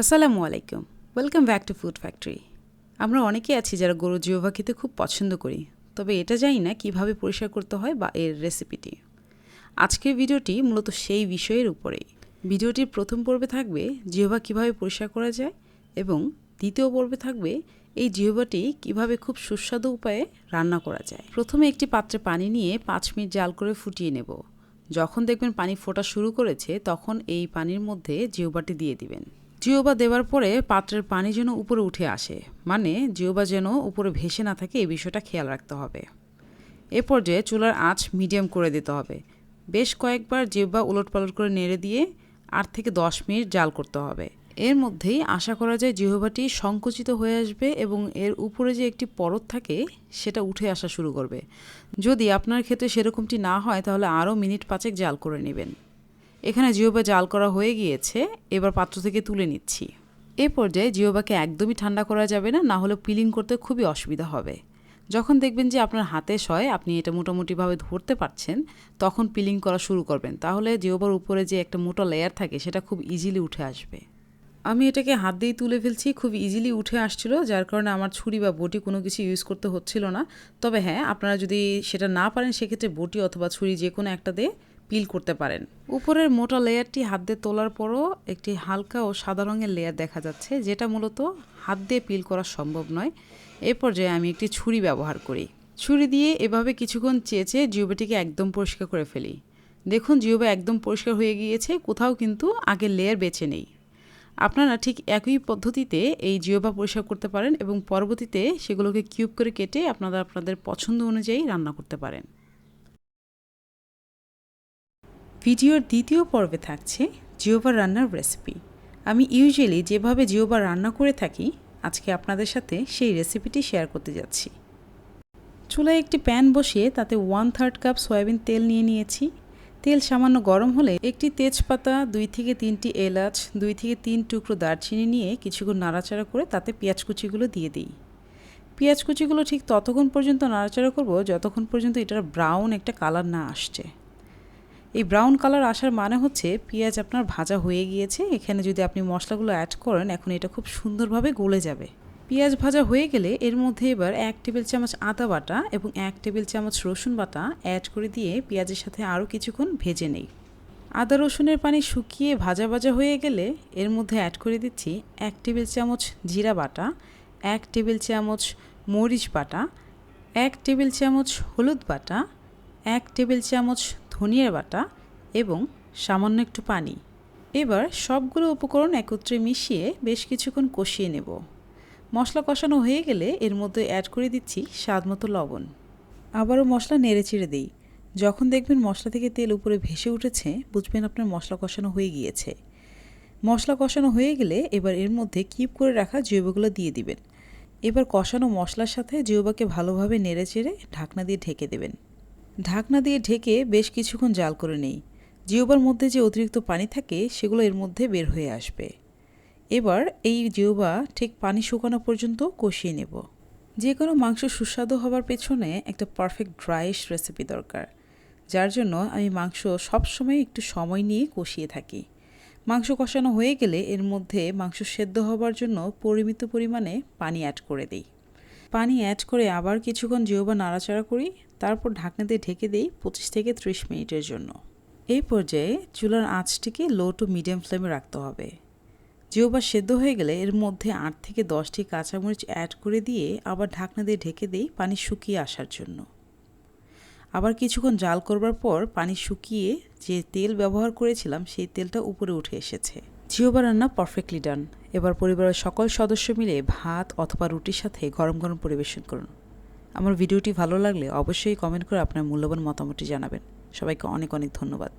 আসসালামু আলাইকুম। Welcome back to food factory আমরা অনেকে আছি যারা গরু জিওভা খেতে খুব পছন্দ করি। তবে এটা জানি না কীভাবে পরিষ্কার করতে হয় বা এর রেসিপিটি আজকের ভিডিওটি মূলত সেই বিষয়ের উপরেই। ভিডিওটির প্রথম পর্বে থাকবে জিহ্বা কীভাবে পরিষ্কার করা যায় এবং দ্বিতীয় পর্বে থাকবে এই জিহ্বাটি কীভাবে খুব সুস্বাদু উপায়ে রান্না করা যায়। প্রথমে একটি পাত্রে পানি নিয়ে পাঁচ মিনিট জাল করে ফুটিয়ে নেব। যখন দেখবেন পানি ফোটা শুরু করেছে, তখন এই পানির মধ্যে জিহ্বাটি দিয়ে দিবেন। জিওবা দেওয়ার পরে পাত্রের পানি যেন উপরে উঠে আসে মানে জিওবা যেন উপরে ভেসে না থাকে, এই বিষয়টা খেয়াল রাখতে হবে। এ পর্যায়ে চুলার আঁচ মিডিয়াম করে দিতে হবে। বেশ কয়েকবার জিহ্বা উলটপালট করে নেড়ে দিয়ে আট থেকে দশ মিনিট জাল করতে হবে। এর মধ্যেই আশা করা যায় জিহ্বাটি সংকুচিত হয়ে আসবে এবং এর উপরে যে একটি পরত থাকে, সেটা উঠে আসা শুরু করবে। যদি আপনার ক্ষেত্রে সেরকমটি না হয়, তাহলে আরও মিনিট পাঁচেক জাল করে নেবেন। এখানে জিওবা জাল করা হয়ে গিয়েছে, এবার পাত্র থেকে তুলে নিচ্ছি। এ পর্যায়ে জিওবাকে একদমই ঠান্ডা করা যাবে না না হলে পিলিং করতে খুবই অসুবিধা হবে। যখন দেখবেন যে আপনার হাতে সয়, আপনি এটা মোটামুটিভাবে ধরতে পারছেন, তখন পিলিং করা শুরু করবেন। তাহলে জিওবার উপরে যে একটা মোটা লেয়ার থাকে, সেটা খুব ইজিলি উঠে আসবে। আমি এটাকে হাত দিয়েই তুলে ফেলছি, খুব ইজিলি উঠে আসছিল, যার কারণে আমার ছুরি বা বটি কোনো কিছু ইউজ করতে হচ্ছিল না। তবে হ্যাঁ আপনারা যদি সেটা না পারেন, সেক্ষেত্রে বটি অথবা ছুরি যে কোনো একটা দিয়ে পিল করতে পারেন। উপরের মোটা লেয়ারটি হাত দিয়ে তোলার পরও একটি হালকা ও সাদা রঙের লেয়ার দেখা যাচ্ছে, যেটা মূলত হাত দিয়ে পিল করা সম্ভব নয়। এ পর্যায়ে আমি একটি ছুরি ব্যবহার করি। ছুরি দিয়ে এভাবে কিছুক্ষণ চেয়েছে জিওবাটিকে একদম পরিষ্কার করে ফেলি। দেখুন জিওবা একদম পরিষ্কার হয়ে গিয়েছে, কোথাও কিন্তু আগের লেয়ার বেছে নেই। আপনারা ঠিক একই পদ্ধতিতে এই জিওবা পরিষ্কার করতে পারেন এবং পরবর্তীতে সেগুলোকে কিউব করে কেটে আপনারা আপনাদের পছন্দ অনুযায়ী রান্না করতে পারেন। ভিডিওর দ্বিতীয় পর্বে থাকছে জিওবার রান্নার রেসিপি আমি ইউজুয়ালি যেভাবে জিওবার রান্না করে থাকি, আজকে আপনাদের সাথে সেই রেসিপিটি শেয়ার করতে যাচ্ছি। চুলায় একটি প্যান বসিয়ে তাতে ওয়ান থার্ড কাপ সয়াবিন তেল নিয়ে নিয়েছি। তেল সামান্য গরম হলে একটি তেজপাতা, দুই থেকে তিনটি এলাচ, দুই থেকে তিন টুকরো দারচিনি নিয়ে কিছুক্ষণ নাড়াচাড়া করে তাতে পেঁয়াজ কুচিগুলো দিয়ে দিই। পেঁয়াজ কুচিগুলো ঠিক ততক্ষণ পর্যন্ত নাড়াচাড়া করব যতক্ষণ পর্যন্ত এটার ব্রাউন একটা কালার না আসছে। এই ব্রাউন কালার আসার মানে হচ্ছে পেঁয়াজ আপনার ভাজা হয়ে গিয়েছে। এখানে যদি আপনি মশলাগুলো অ্যাড করেন, এখন এটা খুব সুন্দরভাবে গলে যাবে। পেঁয়াজ ভাজা হয়ে গেলে এর মধ্যে এবার এক টেবিল চামচ আদা বাটা এবং এক টেবিল চামচ রসুন বাটা অ্যাড করে দিয়ে পেঁয়াজের সাথে আরও কিছুক্ষণ ভেজে নেই। আদা রসুনের পানি শুকিয়ে ভাজা ভাজা হয়ে গেলে এর মধ্যে অ্যাড করে দিচ্ছি এক টেবিল চামচ জিরা বাটা, এক টেবিল চামচ মরিচ বাটা, এক টেবিল চামচ হলুদ বাটা, এক টেবিল চামচ ধনিয়ার বাটা এবং সামান্য একটু পানি। এবার সবগুলো উপকরণ একত্রে মিশিয়ে বেশ কিছুক্ষণ কষিয়ে নেব। মশলা কষানো হয়ে গেলে এর মধ্যে অ্যাড করে দিচ্ছি স্বাদ মতো লবণ। আবারও মশলা নেড়ে চেড়ে দিই। যখন দেখবেন মশলা থেকে তেল উপরে ভেসে উঠেছে, বুঝবেন আপনার মশলা কষানো হয়ে গিয়েছে। মশলা কষানো হয়ে গেলে এবার এর মধ্যে কিপ করে রাখা জৈবগুলো দিয়ে দিবেন। এবার কষানো মশলার সাথে জৈবাকে ভালোভাবে নেড়ে চেড়ে ঢাকনা দিয়ে ঢেকে দেবেন। ঢাকনা দিয়ে ঢেকে বেশ কিছুক্ষণ জাল করে নেই। জিওবার মধ্যে যে অতিরিক্ত পানি থাকে, সেগুলো এর মধ্যে বের হয়ে আসবে। এবার এই জিওবা ঠিক পানি শুকানো পর্যন্ত কষিয়ে নেব। যে কোনো মাংস সুস্বাদু হবার পেছনে একটা পারফেক্ট ড্রাইশ রেসিপি দরকার। যার জন্য আমি মাংস সবসময় একটু সময় নিয়ে কষিয়ে থাকি। মাংস কষানো হয়ে গেলে এর মধ্যে মাংস সেদ্ধ হবার জন্য পরিমিত পরিমাণে পানি অ্যাড করে দিই। পানি অ্যাড করে আবার কিছুক্ষণ জিওবা নাড়াচাড়া করি, তারপর ঢাকনা দিয়ে ঢেকে দিই পঁচিশ থেকে ত্রিশ মিনিটের জন্য। এই পর্যায়ে চুলার আঁচটিকে লো টু মিডিয়াম ফ্লেমে রাখতে হবে। জিওবা সেদ্ধ হয়ে গেলে এর মধ্যে আট থেকে দশটি কাঁচামরিচ অ্যাড করে দিয়ে আবার ঢাকনা দিয়ে ঢেকে দিই পানি শুকিয়ে আসার জন্য। আবার কিছুক্ষণ জাল করবার পর পানি শুকিয়ে যে তেল ব্যবহার করেছিলাম, সেই তেলটা উপরে উঠে এসেছে। জিওবা রান্না পারফেক্টলি ডান এবার পরিবারের সকল সদস্য মিলে ভাত অথবা রুটির সাথে গরম গরম পরিবেশন করুন। আমার ভিডিওটি ভালো লাগলে অবশ্যই কমেন্ট করে আপনার মূল্যবান মতামতটি জানাবেন। সবাইকে অনেক অনেক ধন্যবাদ।